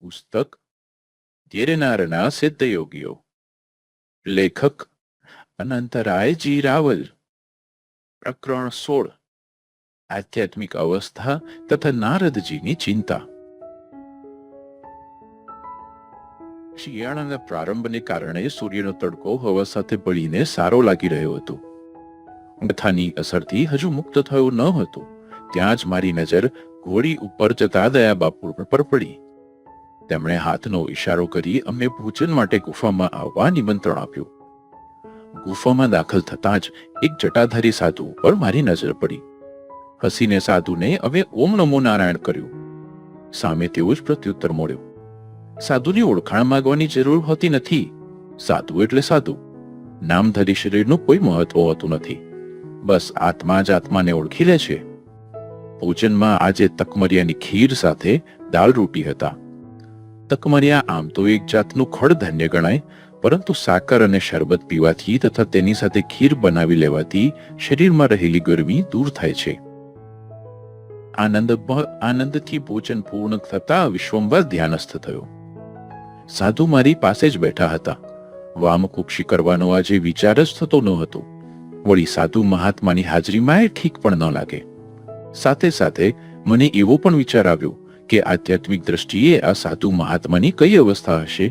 પુસ્તક ધીરેનારના સિદ્ધયોગીઓ. લેખક અનંતરાયજી રાવલ પ્રકરણ સોળ. આધ્યાત્મિક અવસ્થા તથા નારદજીની ચિંતા. શિયાળાના પ્રારંભને કારણે સૂર્યનો તડકો હવા સાથે ભળીને સારો લાગી રહ્યો હતો. મથાની અસરથી હજુ મુક્ત થયો ન હતો. ત્યાં જ મારી નજર ઘોડી ઉપર જતા દયા બાપુ પર પડી. તેમણે હાથનો ઇશારો કરી અમને ભોજન માટે ગુફામાં આવવા નિમંત્રણ આપ્યું. ગુફામાં દાખલ થતાં જ એક જટાધારી સાધુ પર મારી નજર પડી. હસીને સાધુને હવે ઓમ નમો નારાયણ કર્યું. સામે તેવો જ પ્રત્યુત્તર મળ્યો. સાધુની ઓળખાણ માંગવાની જરૂર હોતી નથી. સાધુ એટલે સાધુ. નામધારી શરીરનું કોઈ મહત્વ હોતું નથી. બસ આત્મા જ આત્માને ઓળખી લે છે. ભોજનમાં આજે તકમરિયાની ખીર સાથે દાળ રોટી હતા. તકમરિયા આમ તો એક જાતનું ખડધાન્ય ગણાય, પરંતુ સાકર અને શરબત પીવાથી તથા તેની સાથે ખીર બનાવી લેવાથી શરીરમાં રહેલી ગરમી દૂર થાય છે. આનંદ આનંદથી ભોજન પૂર્ણ થતા વિશ્વંભર ધ્યાનસ્થ થયો. સાધુ મારી પાસે જ બેઠા હતા. વામકુક્ષી કરવાનો આજે વિચાર જ થતો ન હતો. વળી સાધુ મહાત્માની હાજરીમાં એ ઠીક પણ ન લાગે. સાથે સાથે મને એવો પણ વિચાર આવ્યો કે આધ્યાત્મિક દ્રષ્ટિએ આ સાધુ મહાત્માની કઈ અવસ્થા હશે?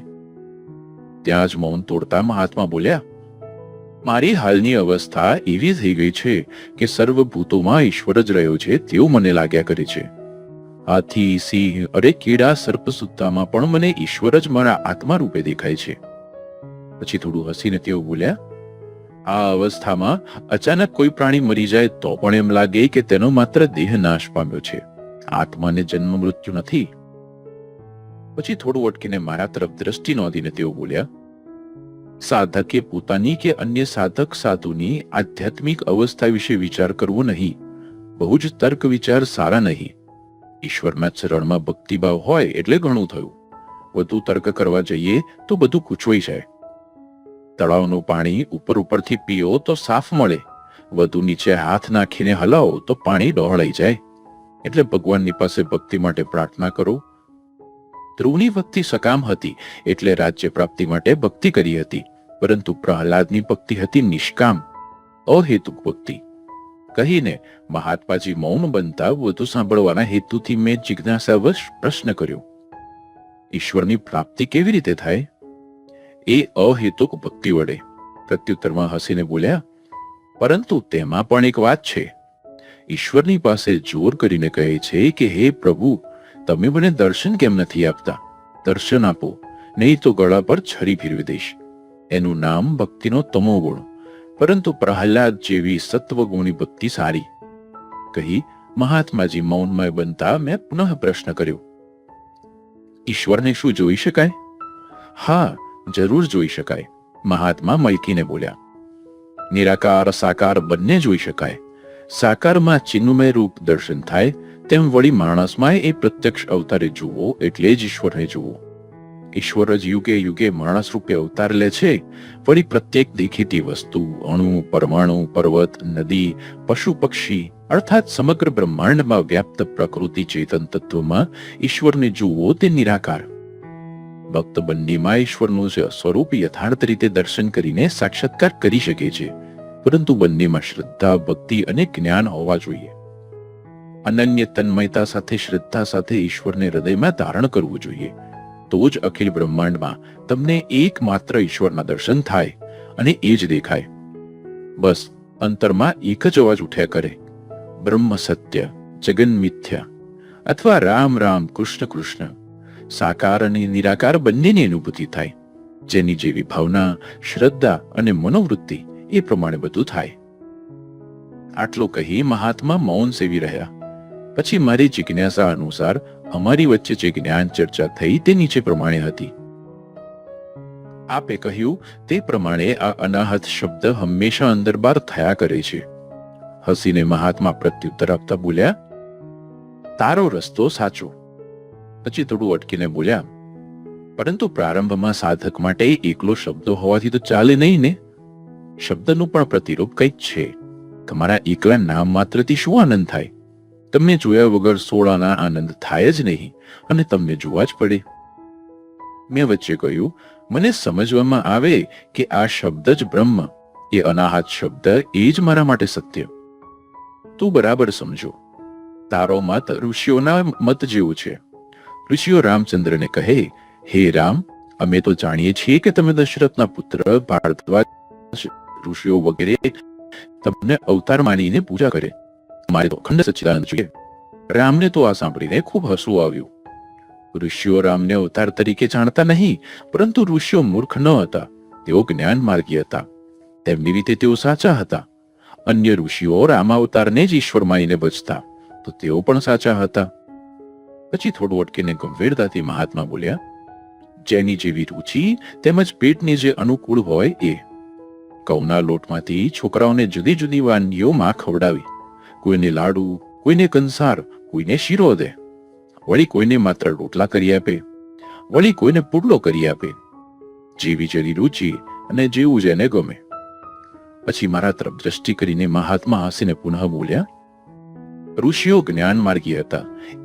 ત્યાં જ મૌન તોડતા મહાત્મા બોલ્યા, મારી હાલની અવસ્થા એવી થઈ ગઈ છે કે સર્વભૂતોમાં ઈશ્વર જ રહ્યો છે તેવું મને લાગ્યા કરે છે. હાથી, સિંહ અરે કીડા સર્પ સુદ્ધામાં પણ મને ઈશ્વર જ મારા આત્મા રૂપે દેખાય છે. પછી થોડું હસીને તેઓ બોલ્યા, આ અવસ્થામાં અચાનક કોઈ પ્રાણી મરી જાય તો પણ એમ લાગે કે તેનો માત્ર દેહ નાશ પામ્યો છે. આત્માને જન્મ મૃત્યુ નથી. પછી થોડું અટકીને મારા તરફ દ્રષ્ટિ નોંધીને તેઓ બોલ્યા, સાધકે પોતાની કે અન્ય સાધક સાધુની આધ્યાત્મિક અવસ્થા વિશે વિચાર કરવો નહીં. બહુ જ તર્ક વિચાર સારા નહીં. ઈશ્વરના ચરણમાં ભક્તિભાવ હોય એટલે ઘણું થયું. વધુ તર્ક કરવા જઈએ તો બધું કૂચવાઈ જાય. તળાવનું પાણી ઉપર ઉપરથી પીઓ તો સાફ મળે. વધુ નીચે હાથ નાખીને હલાવો તો પાણી ડહોળાઈ જાય. એટલે ભગવાનની પાસે ભક્તિ માટે પ્રાર્થના કરો. ધ્રુવની ભક્તિ સકામ હતી, એટલે રાજ્ય પ્રાપ્તિ માટે ભક્તિ કરી હતી, પરંતુ પ્રહલાદની ભક્તિ હતી નિષ્કામ, અહેતુક ભક્તિ. કહીને મહાત્માજી મૌન બનતા વધુ સાંભળવાના હેતુથી મેં જિજ્ઞાસાવશ પ્રશ્ન કર્યો. ઈશ્વરની પ્રાપ્તિ કેવી રીતે થાય? એ અહેતુક ભક્તિ વડે, પ્રત્યુત્તરમાં હસીને બોલ્યા, પરંતુ તેમાં પણ એક વાત છે. ઈશ્વરની પાસે જોર કરીને કહે છે કે, હે પ્રભુ, તમે મને દર્શન કેમ નથી આપતા? દર્શન આપો, નહીં તો ગળા પર છરી ફેરવી દઈશ. એનું નામ ભક્તિનો તમો ગુણ, પરંતુ પ્રહલાદ જેવી સત્વગુણી ભક્તિ સારી. કહી, મહાત્માજી મૌનમય બનતા મેં પુનઃ પ્રશ્ન કર્યો. ઈશ્વરને શું જોઈ શકાય? હા, જરૂર જોઈ શકાય, મહાત્મા મલકીને બોલ્યા. નિરાકાર, સાકાર બંને જોઈ શકાય. સાકારમાં ચિન્મય રૂપ દર્શન થાય, તેમ વળી માણસમાં એ પ્રત્યક્ષ અવતારે જુઓ એટલે જ ઈશ્વરને જુઓ. ઈશ્વર જ યુગે યુગે માણસ રૂપે અવતાર લે છે, વળી પ્રત્યેક દેખીતી વસ્તુ, અણુ, પરમાણુ, પર્વત, નદી, પશુ પક્ષી, અર્થાત સમગ્ર બ્રહ્માંડમાં વ્યાપ્ત પ્રકૃતિ ચેતન તત્વમાં ઈશ્વરને જુઓ તે નિરાકાર. ભક્ત બંનેમાં ઈશ્વરનું સ્વરૂપ યથાર્થ રીતે દર્શન કરીને સાક્ષાત્કાર કરી શકે છે. પરંતુ બંનેમાં શ્રદ્ધા, ભક્તિ અને જ્ઞાન હોવા જોઈએ. અનન્ય તન્મયતા સાથે, શ્રદ્ધા સાથે ઈશ્વરને હૃદયમાં ધારણ કરવું જોઈએ. તો જ અખિલ બ્રહ્માંડમાં તમને એકમાત્ર ઈશ્વરના દર્શન થાય અને એ જ દેખાય. બસ, અંતરમાં એક જ અવાજ ઉઠ્યા કરે. બ્રહ્મ સત્ય, જગન મિથ્યા અથવા રામ રામ, કૃષ્ણ કૃષ્ણ. સાકાર અને નિરાકાર બંનેની અનુભૂતિ થાય. જેની જેવી ભાવના, શ્રદ્ધા અને મનોવૃત્તિ એ પ્રમાણે બધું થાય. આટલું કહી મહાત્મા મૌન સેવી રહ્યા. પછી મારી જિજ્ઞાસા અનુસાર અમારી વચ્ચે જે જ્ઞાન ચર્ચા થઈ તે નીચે પ્રમાણે હતી. આપે કહ્યું, તે પ્રમાણે આ અનાહત શબ્દ હંમેશા અંદર બાર થયા કરે છે. હસીને મહાત્મા પ્રત્યુત્તર આપતા બોલ્યા, તારો રસ્તો સાચો. પછી થોડું અટકીને બોલ્યા, પરંતુ પ્રારંભમાં સાધક માટે એકલો શબ્દ હોવાથી તો ચાલે નહીં ને? શબ્દનું પણ પ્રતિરૂપ કંઈક છે. તમારા એકલા નામ માત્રથી શું આનંદ થાય? તમને જોયા વગર સોળાના આનંદ થાય જ નહીં અને તમને જોવા જ પડે. મેં વચ્ચે કહ્યું, મને સમજવામાં આવે કે આ શબ્દ જ બ્રહ્મ. એ અનાહત શબ્દ એ જ મારા માટે સત્ય. તું બરાબર સમજો. તારો મત ઋષિઓના મત જેવું છે. ઋષિઓ રામચંદ્રને કહે, હે રામ, અમે તો જાણીએ છીએ કે તમે દશરથના પુત્ર ભારદ્વાજ ઋષિઓ વગેરે તમને અવતાર માનીને પૂજા કરે. મારે તો અખંડ સચ્ચિદાનંદ જોઈએ. રામને તો આ સાંભળીને ખૂબ હસવું આવ્યું. ઋષિઓ રામને અવતાર તરીકે જાણતા નહીં, પરંતુ ઋષિઓ મૂર્ખ ન હતા. તેઓ જ્ઞાન માર્ગી હતા. તેમની રીતે તેઓ સાચા હતા. અન્ય ઋષિઓ રામાવતારને જ ઈશ્વર માનીને બચતા, તો તેઓ પણ સાચા હતા. પછી થોડું અટકીને ગંભીરતાથી મહાત્મા બોલ્યા, જેની જેવી રુચિ તેમજ પેટની જે અનુકૂળ હોય એ ઘઉંના લોટમાંથી છોકરાઓને જુદી જુદી વાનગીઓમાં ખવડાવી. કોઈને લાડુ, કોઈને કંસાર, કોઈને શીરો દે. વળી કોઈને માત્ર રોટલા કરી આપે. વળી કોઈને પુડલો કરી આપે. જેવી જેવી રુચિ અને જેવું જેને ગમે. પછી મારા તરફ દ્રષ્ટિ કરીને મહાત્મા હસીને પુનઃ બોલ્યા, ઋષિઓ જ્ઞાન માર્ગી હતા.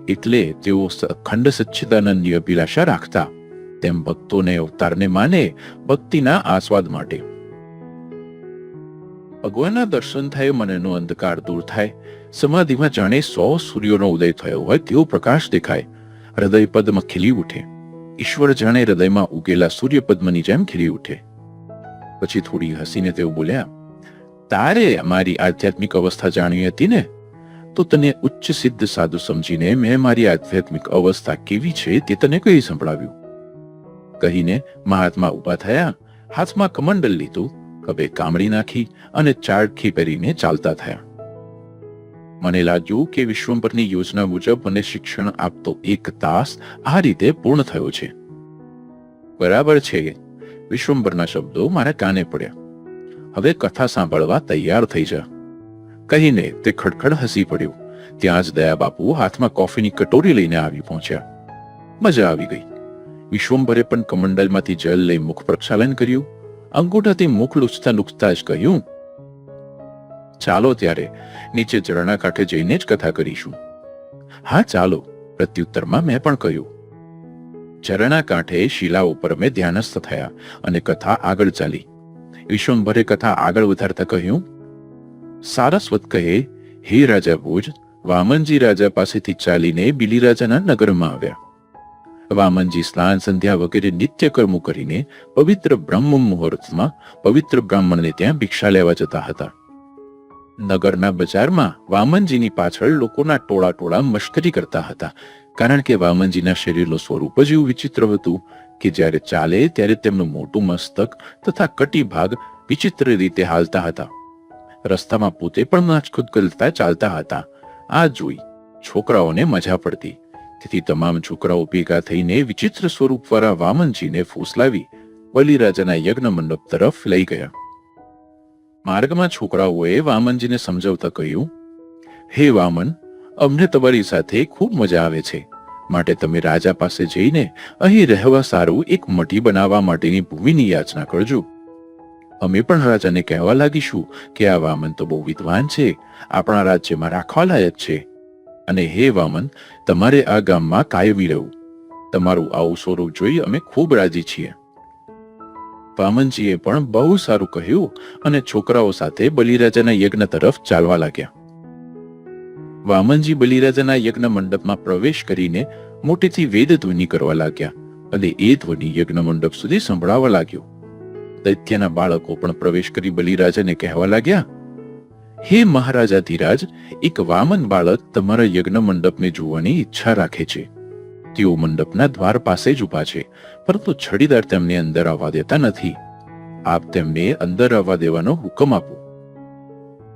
એટલે તેઓ અખંડ સચ્ચિદાનંદની અભિલાષા રાખતા. તેમ ભક્તોને અવતારને માને ભક્તિના આસ્વાદ માટે. ભગવાનના દર્શન થાય મનનો અંધકાર દૂર થાય. સમાધિમાં જાણે સો સૂર્યોનો ઉદય થયો હોય તેવો પ્રકાશ દેખાય. હૃદય પદ્મ ખીલી ઉઠે. ઈશ્વર જાણે હૃદયમાં ઉગેલા સૂર્ય પદ્મની જેમ ખીલી ઉઠે. પછી થોડી હસીને તેઓ બોલ્યા, તારે મારી આધ્યાત્મિક અવસ્થા જાણવી હતી ને? તો તને ઉચ્ચ સિદ્ધ સાધુ સમજીને મેં મારી આધ્યાત્મિક અવસ્થા કેવી છે તે તને કહી સંભળાવ્યું. કહીને મહાત્મા ઊભા થયા, હાથમાં કમંડલ લીધું કબે કામળી નાખી અને ચાળખી પહેરીને ચાલતા થયા. મને લાગ્યું કે વિશ્વંભરની યોજના મુજબ મને શિક્ષણ આપતો એક તાસ આ રીતે પૂર્ણ થયો છે. બરાબર છે. વિશ્વંભરના શબ્દો મારા કાને પડ્યા. હવે કથા સાંભળવા તૈયાર થઈ જા. કહીને તે ખડખડ હસી પડ્યું. ત્યાં જ દયા બાપુ હાથમાં કોફીની કટોરી લઈને આવી પહોંચ્યા. મજા આવી ગઈ. વિશ્વંભરે પણ કમંડલમાંથી જલ લઈ મુખ પ્રક્ષાલન કર્યું. અંગૂઠાથી મુખ લૂછતા લૂછતા જ કહ્યું. ચાલો ત્યારે નીચે ઝરણા કાંઠે જઈને જ કથા કરીશું. હા, ચાલો, પ્રત્યુત્તરમાં મેં પણ કહ્યું. ઝરણા કાંઠે શિલા ઉપર મેં ધ્યાનસ્થ થયા અને કથા આગળ ચાલી. વિશ્વંભરે કથા આગળ વધારતા કહ્યું સારસ્વત કહે હે રાજા ભોજ, વામનજી રાજા પાસેથી ચાલીને બિલી રાજાના નગરમાં આવ્યા. વામનજી સ્નાન સંધ્યા વગેરે નિત્ય કર્મો કરીને પવિત્ર બ્રહ્મ મુહૂર્તમાં પવિત્ર બ્રાહ્મણને ત્યાં ભિક્ષા લેવા જતા હતા. નગરના બજારમાં વામનજીની પાછળ લોકોના ટોળા ટોળા મશ્કરી કરતા હતા, કારણ કે વામનજીના શરીરનું સ્વરૂપ જ એવું વિચિત્ર હતું કે જ્યારે ચાલે ત્યારે તેમનું મોટું મસ્તક તથા કટી ભાગ વિચિત્ર રીતે હાલતા હતા. રસ્તામાં પોતે પણ નાચકૂદ કરતા ચાલતા હતા. આ જોઈ છોકરાઓને મજા પડતી. તેથી તમામ છોકરાઓ ભેગા થઈને વિચિત્ર સ્વરૂપવાળા વામનજીને ફૂસલાવી બલિરાજાના યજ્ઞ મંડપ તરફ લઈ ગયા. માર્ગમાં છોકરાઓએ વામનજીને સમજાવતા કહ્યું, હે વામન, અમને તમારી સાથે ખૂબ મજા આવે છે. માટે તમે રાજા પાસે જઈને અહીં રહેવા સારું એક મટી બનાવવા માટેની ભૂમિની યાચના કરજો. અમે પણ રાજાને કહેવા લાગીશું કે આ વામન તો બહુ વિદ્વાન છે. આપણા રાજ્યમાં રાખવા લાયક છે. અને હે વામન, તમારે આ ગામમાં કાયમી રહેવું. તમારું આવું સ્વરૂપ જોઈ અમે ખૂબ રાજી છીએ. વામનજીએ પણ બહુ સારું કહ્યું અને છોકરાઓ સાથે બલિરાજાના યજ્ઞ તરફ ચાલવા લાગ્યા. વામનજી બલિરાજાના યજ્ઞ મંડપમાં પ્રવેશ કરીને મોટેથી વેદ ધ્વનિ કરવા લાગ્યા અને એ ધ્વનિ યજ્ઞ મંડપ સુધી સંભળાવા લાગ્યો. દૈત્યના બાળકો પણ પ્રવેશ કરી બલિરાજાને કહેવા લાગ્યા હે મહારાજા ધીરાજ, એક વામન બાળક તમારા યજ્ઞ મંડપને જોવાની ઈચ્છા રાખે છે. તેઓ મંડપના દ્વાર પાસે જ ઊભા છે, પરંતુ છડીદાર તેમને અંદર આવવા દેતા નથી. આપ તેમને અંદર આવવા દેવાનો હુકમ આપો.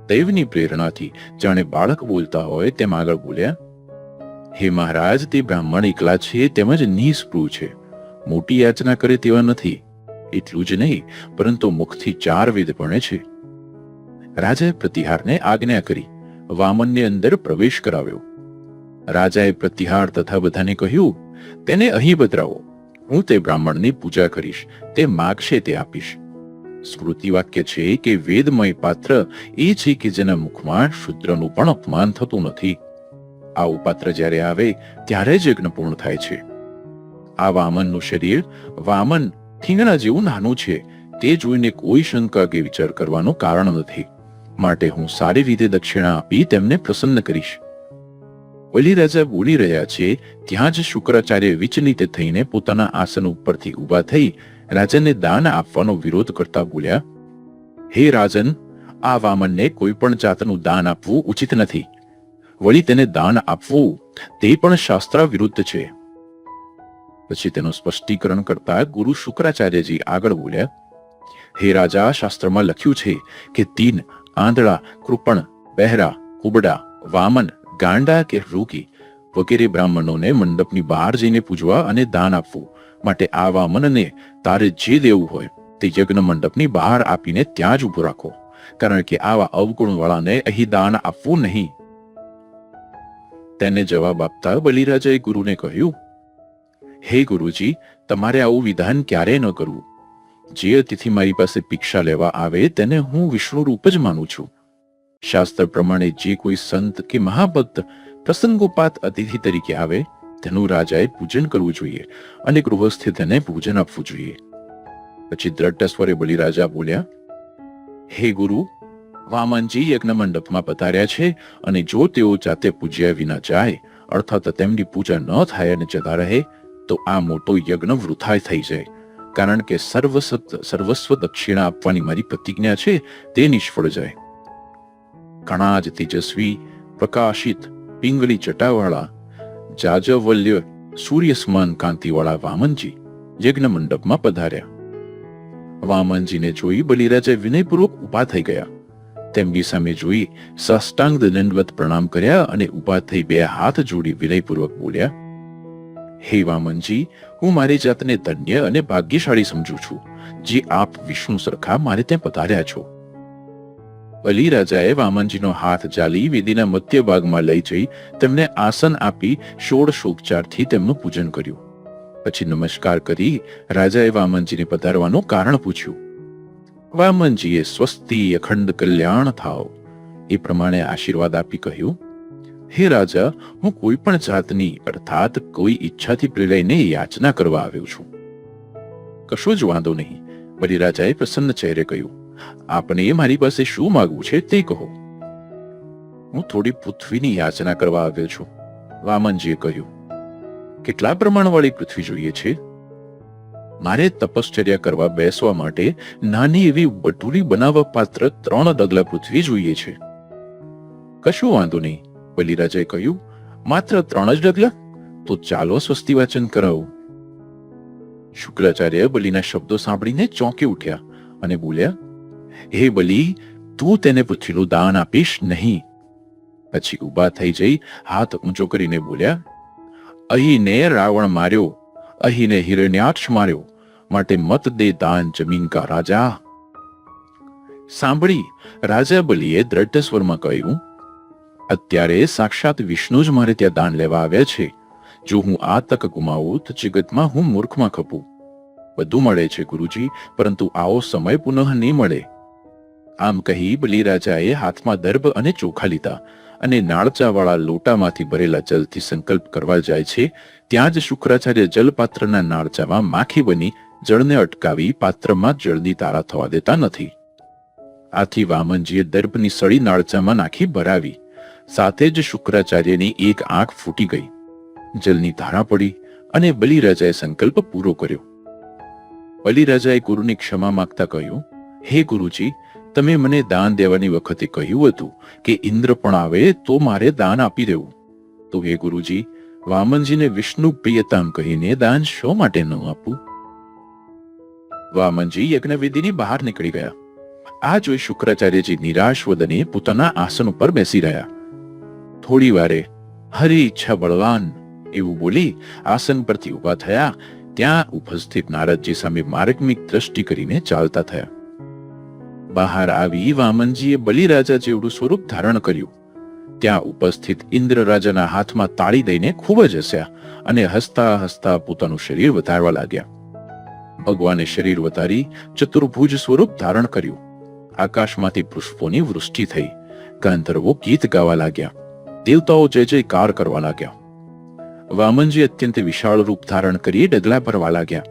દૈવની પ્રેરણાથી જાણે બાળક બોલતા હોય તેમ આગળ બોલ્યા, હે મહારાજ, તે બ્રાહ્મણ એકલા છે તેમજ નિસ્પૃહ છે. મોટી યાચના કરે તેવા નથી. એટલું જ નહીં, પરંતુ મુખથી ચાર વેદ ભણે છે. રાજાએ પ્રતિહારને આજ્ઞા કરી, વામનને અંદર પ્રવેશ કરાવ્યો. રાજાએ પ્રતિહાર તથા બધાને કહ્યું, તેને અહીં બદરાવો હું તે બ્રાહ્મણની પૂજા કરીશ, તે માગશે તે આપીશ. સ્મૃતિ વાક્ય છે કે વેદમય પાત્ર એ છે કે જેના મુખમાં શુદ્રનું પણ અપમાન થતું નથી. આવું પાત્ર જ્યારે આવે, ત્યારે જ યજ્ઞ પૂર્ણ થાય છે. આ વામનનું શરીર વામન થીંગણા જેવું નાનું છે. તે જોઈને કોઈ શંકા કે વિચાર કરવાનું કારણ નથી. માટે હું સારી રીતે દક્ષિણા આપી તેમને પ્રસન્ન કરીશ. બલિરાજા બોલી રહ્યા છે, ત્યાં જ શુક્રાચાર્ય વિચલિત થઈને પોતાના આસન ઉપરથી ઊભા થઈ રાજાને દાન આપવાનો વિરોધ કરતા બોલ્યા, હે રાજન, આ વામનને કોઈ પણ જાતનું દાન આપવું ઉચિત નથી. વળી તેને દાન આપવું તે પણ શાસ્ત્ર વિરુદ્ધ છે. પછી તેનું સ્પષ્ટીકરણ કરતા ગુરુ શુક્રાચાર્યજી આગળ બોલ્યા, હે રાજા, શાસ્ત્રમાં લખ્યું છે કે તીન આંધળા, કૃપણ, બહેરા, કુબડા, વામન, ગાંડા કે રોગી વગેરે બ્રાહ્મણોને મંડપની બહાર જઈને પૂજવા અને દાન આપવું માટે આ વામનને તારે જે દેવું હોય તે યજ્ઞ મંડપની બહાર આપીને ત્યાં જ ઊભો રાખો. કારણ કે આવા અવગુણવાળાને અહીં દાન આપવું નહીં. તેને જવાબ આપતા બલિરાજાએ ગુરુને કહ્યું, હે ગુરુજી, તમારે આવું વિધાન ક્યારે ન કરવું? જે અતિથિ મારી પાસે ભિક્ષા લેવા આવે તેને હું વિષ્ણુ રૂપ જ માનું છું. શાસ્ત્ર પ્રમાણે જે કોઈ સંત કે મહાભક્ત પ્રસંગોપાત અતિથિ તરીકે આવે, તેનું રાજાએ પૂજન કરવું જોઈએ અને ગૃહસ્થે તેને પૂજન આપવું જોઈએ. પછી દ્રઢ સ્વરે બલિરાજા બોલ્યા, હે ગુરુ, વામનજી યજ્ઞ મંડપમાં પધાર્યા છે અને જો તેઓ જાતે પૂજ્યા વિના જાય, અર્થાત તેમની પૂજા ન થાય અને જતા રહે, તો આ મોટો યજ્ઞ વૃથાય થઈ જાય. કારણ કે સર્વસ્વ દક્ષિણા આપવાની મારી પ્રતિજ્ઞા છે, તે નિષ્ફળ જાય. ઘણા જ તેજસ્વી, પ્રકાશિત પિંગલી જટાવાળા જાજવલ્ય સૂર્ય સમાન કાંતિવાળા વામનજી યજ્ઞ મંડપમાં પધાર્યા. વામનજીને જોઈ બલિરાજા વિનયપૂર્વક ઊભા થઈ ગયા. તેમની સામે જોઈ સાષ્ટાંગ દંડવત પ્રણામ કર્યા અને ઊભા થઈ બે હાથ જોડી વિનયપૂર્વક બોલ્યા, હે વામનજી હું મારી જાતને ધન્ય અને ભાગ્યશાળી સમજુ છું, જે આપ વિષ્ણુ સરખા મારે ત્યાં પધાર્યા છો. બલિરાજાએ વામનજીનો હાથ જાલી વેદીના મધ્ય ભાગમાં લઈ જઈ તેમને આસન આપી ષોડશોપચારથી તેમનું પૂજન કર્યું. પછી નમસ્કાર કરી રાજાએ વામનજીને પધારવાનું કારણ પૂછ્યું. વામનજીએ સ્વસ્તિ અખંડ કલ્યાણ થાવ. એ પ્રમાણે આશીર્વાદ આપી કહ્યું હે રાજા, હું કોઈ પણ જાતની, અર્થાત કોઈ ઈચ્છાથી પ્રેરાઈને યાચના કરવા આવ્યો છું. કશો જ વાંધો નહીં, બલિરાજાએ પ્રસન્ન ચહેરે કહ્યું, આપને મારી પાસે શું માગવું છે તે કહો. હું થોડી પૃથ્વીની યાચના કરવા આવ્યો છું, વામનજીએ કહ્યું, કેટલા પ્રમાણવાળી પૃથ્વી જોઈએ છે? મારે તપશ્ચર્યા કરવા બેસવા માટે નાની એવી બટુલી બનાવવા પાત્ર ત્રણ ડગલા પૃથ્વી જોઈએ છે. કશું વાંધો નહીં બલિરાજાએ કહ્યું, માત્ર ત્રણ જ ડગલા તો ચાલો સ્વસ્તિ વાચન કરાવું. શુક્રાચાર્ય બલિના શબ્દો સાંભળીને ચોંકી ઉઠ્યા અને બોલ્યા, હે બલી, તું તેને પૂછેલું દાન આપીશ નહીં. પછી ઊભા થઈ જઈ હાથ ઊંચો કરીને બોલ્યા, અહીંને રાવણ માર્યો, અહીંને હિરણ્યાક્ષ માર્યો, માટે મત દે દાન જમીન કા રાજા. સાંભળી રાજા બલિએ દ્રઢ સ્વરમાં કહ્યું અત્યારે સાક્ષાત વિષ્ણુ જ મારે ત્યાં દાન લેવા આવ્યા છે. જો હું આ તક ગુમાવું તો જગતમાં હું મૂર્ખમાં ખપું. બધું મળે છે ગુરુજી, પરંતુ આવો સમય પુનઃ નહીં મળે. આમ કહી બલિરાજાએ હાથમાં દર્ભ અને ચોખા લીધા અને નાળચાવાળા લોટામાંથી ભરેલા જલથી સંકલ્પ કરવા જાય છે. ત્યાં જ શુક્રાચાર્ય જલપાત્રના નાળચામાં માખી બની જળને અટકાવી પાત્રમાં જળની તારા થવા દેતા નથી. આથી વામનજીએ દર્ભની સળી નાળચામાં નાખી ભરાવી. સાથે જ શુક્રાચાર્યની એક આંખ ફૂટી ગઈ. જલની ધારા પડી અને બલિરાજાએ સંકલ્પ પૂરો કર્યો. બલિરાજાએ ગુરુની ક્ષમા માંગતા કહ્યું, હે ગુરુજી, તમે મને દાન દેવાની વખતે કહ્યું હતું કે ઇન્દ્ર પણ આવે તો મારે દાન આપી દેવું. તો હે ગુરુજી, વામનજીને વિષ્ણુ પ્રિયતામ કહીને દાન શો માટે ન આપવું વામનજી યજ્ઞવિધિની બહાર નીકળી ગયા. આ જોઈ શુક્રાચાર્યજી નિરાશ વદને પોતાના આસન ઉપર બેસી રહ્યા. થોડી વારે હરી ઈચ્છા બળવાન એવું બોલી આસન પરથી ઊભા થયા. ત્યાં ઉપસ્થિત નારદજી સામે માર્ગમિક દ્રષ્ટિ કરીને ચાલતા થયા. બહાર આવી વામનજીએ બલિરાજા જેવડું સ્વરૂપ ધારણ કર્યું. ત્યાં ઉપસ્થિત ઇન્દ્ર રાજાના હાથમાં તાળી દઈને ખૂબ જ હસ્યા અને હસતા હસતા પોતાનું શરીર વધારવા લાગ્યા. ભગવાને શરીર વધારી ચતુર્ભુજ સ્વરૂપ ધારણ કર્યું. આકાશમાંથી પુષ્પોની વૃષ્ટિ થઈ. ગાંધર્વો ગીત ગાવા લાગ્યા. દેવતાઓ જય જયકાર કરવા લાગ્યા. વામનજી અત્યંત વિશાળ રૂપ ધારણ કરી ડગલા ભરવા લાગ્યા.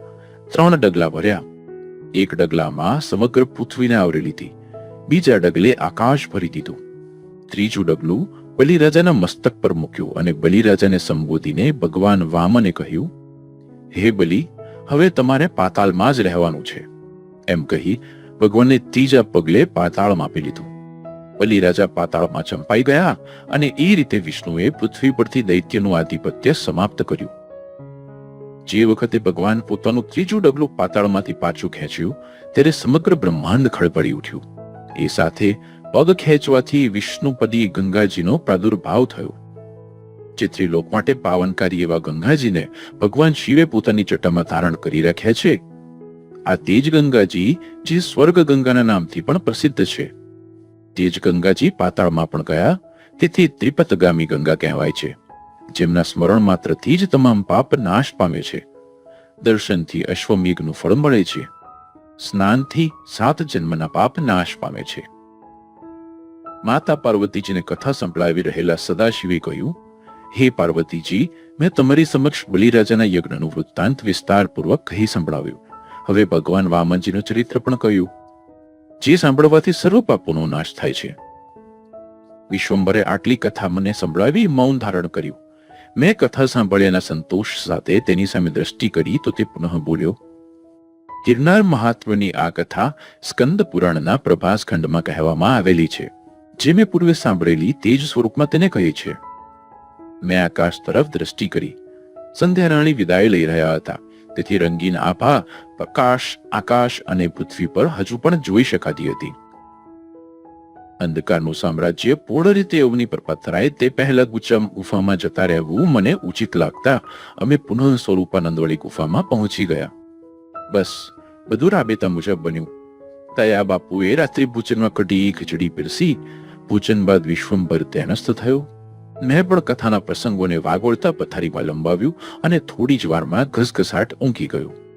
ત્રણ ડગલા ભર્યા. એક ડગલામાં સમગ્ર પૃથ્વીને આવરી લીધી. બીજા ડગલે આકાશ ભરી દીધું. ત્રીજું ડગલું બલિરાજાના મસ્તક પર મૂક્યું અને બલિરાજાને સંબોધીને ભગવાન વામને કહ્યું, હે બલિ, હવે તમારે પાતાળમાં જ રહેવાનું છે. એમ કહી ભગવાનને ત્રીજા પગલે પાતાળમાં આપી લીધું. બલિરાજા પાતાળમાં ચંપાઈ ગયા અને એ રીતે વિષ્ણુએ પૃથ્વી પરથી દૈત્યનું આધિપત્ય સમાપ્ત કર્યું. જે વખતે ભગવાન પોતાનું ત્રીજું ડગલું પાતાળમાંથી પાછું ખેંચ્યું, ત્યારે સમગ્ર બ્રહ્માંડ ખળબળી ઉઠ્યું. એ સાથે પગ ખેંચવાથી વિષ્ણુપદી ગંગાજીનો પ્રાદુર્ભાવ થયો. જે માટે પાવનકારી એવા ગંગાજીને ભગવાન શિવે પોતાની જટામાં ધારણ કરી રાખ્યા છે. આ તેજ ગંગાજી, જે સ્વર્ગ ગંગાના નામથી પણ પ્રસિદ્ધ છે. તેજ ગંગાજી પાતાળમાં પણ ગયા, તેથી ત્રિપતગામી ગંગા કહેવાય છે, જેમના સ્મરણ માત્રથી જ તમામ પાપ નાશ પામે છે. દર્શનથી અશ્વમેઘનું ફળ મળે છે. સ્નાનથી સાત જન્મના પાપ નાશ પામે છે. માતા પાર્વતીજીને કથા સંભળાવી રહેલા સદાશિવે કહ્યું, હે પાર્વતીજી, મેં તમારી સમક્ષ બલિરાજાના યજ્ઞનું વૃત્તાંત વિસ્તારપૂર્વક કહી સંભળાવ્યું. હવે ભગવાન વામનજીનું ચરિત્ર પણ કહ્યું. જે સાંભળવાથી સર્વ પાપોનો નાશ થાય છે. વિશ્વંભરે આટલી કથા મને સંભળાવી મૌન ધારણ કર્યું. મેં કથા સાંભળ્યાના સંતોષ સાથે તેની સામે દ્રષ્ટિ કરી તો તે પુનઃ બોલ્યો, ગિરનાર મહાત્મની આ કથા સ્કંદ પુરાણના પ્રભાસ ખંડમાં કહેવામાં આવેલી છે, જે મેં પૂર્વે સાંભળેલી તે જ સ્વરૂપમાં તેને કહી છે. મેં આકાશ તરફ દ્રષ્ટિ કરી. સંધ્યારાણી વિદાય લઈ રહ્યા હતા. તેથી રંગીન આભા પ્રકાશ, આકાશ અને પૃથ્વી પર હજુ પણ જોઈ શકાતી હતી. અંધકારનું સામ્રાજ્ય પૂર્ણ રીતે અવની પર પથરાય તે પહેલા ગુચમ ગુફામાં જતા રહેવું મને ઉચિત લાગતા અમે પુનઃ સ્વરૂપાનંદવાળી ગુફામાં પહોંચી ગયા. બસ, બધું રાબેતા મુજબ બન્યું. તયા બાપુએ રાત્રિ ભોજનમાં કઢી, ખીચડી, પીરસી, ભોજન બાદ વિશ્વંભર ધ્યાનસ્થ થયો. મેં પણ કથાના પ્રસંગોને વાગોળતા પથારીમાં લંબાવ્યું અને થોડી જ વારમાં ઘસઘસાટ ઊંઘી ગયું.